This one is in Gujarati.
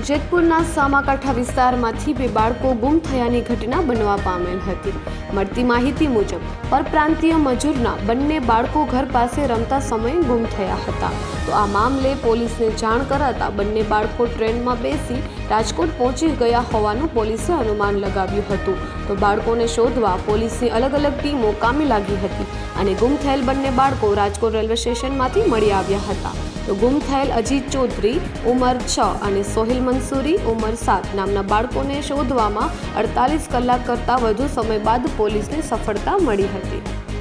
જેતપુરના સામાકાંઠા વિસ્તારમાંથી બે બાળકો ગુમ થયાની ઘટના બનવા પામેલ હતી. મળતી માહિતી મુજબ, પરપ્રાંતીય મજૂરના બંને બાળકો ઘર પાસે રમતા સમયે ગુમ થયા હતા. તો આ મામલે પોલીસને જાણ કરાતા બંને બાળકો ટ્રેનમાં બેસી રાજકોટ પહોંચી ગયા હોવાનું પોલીસે અનુમાન લગાવ્યું હતું. તો બાળકોને શોધવા પોલીસની અલગ અલગ ટીમો કામે લાગી હતી અને ગુમ થયેલ બંને બાળકો રાજકોટ રેલવે સ્ટેશનમાંથી મળી આવ્યા હતા. તો ગુમ થયેલ અજીત ચૌધરી, ઉંમર છ અને સોહિલ મંસૂરી ઉંમર સાત નામના બાળકોને શોધવામાં અડતાલીસ કલાક કરતાં વધુ સમય બાદ પોલીસને સફળતા મળી હતી.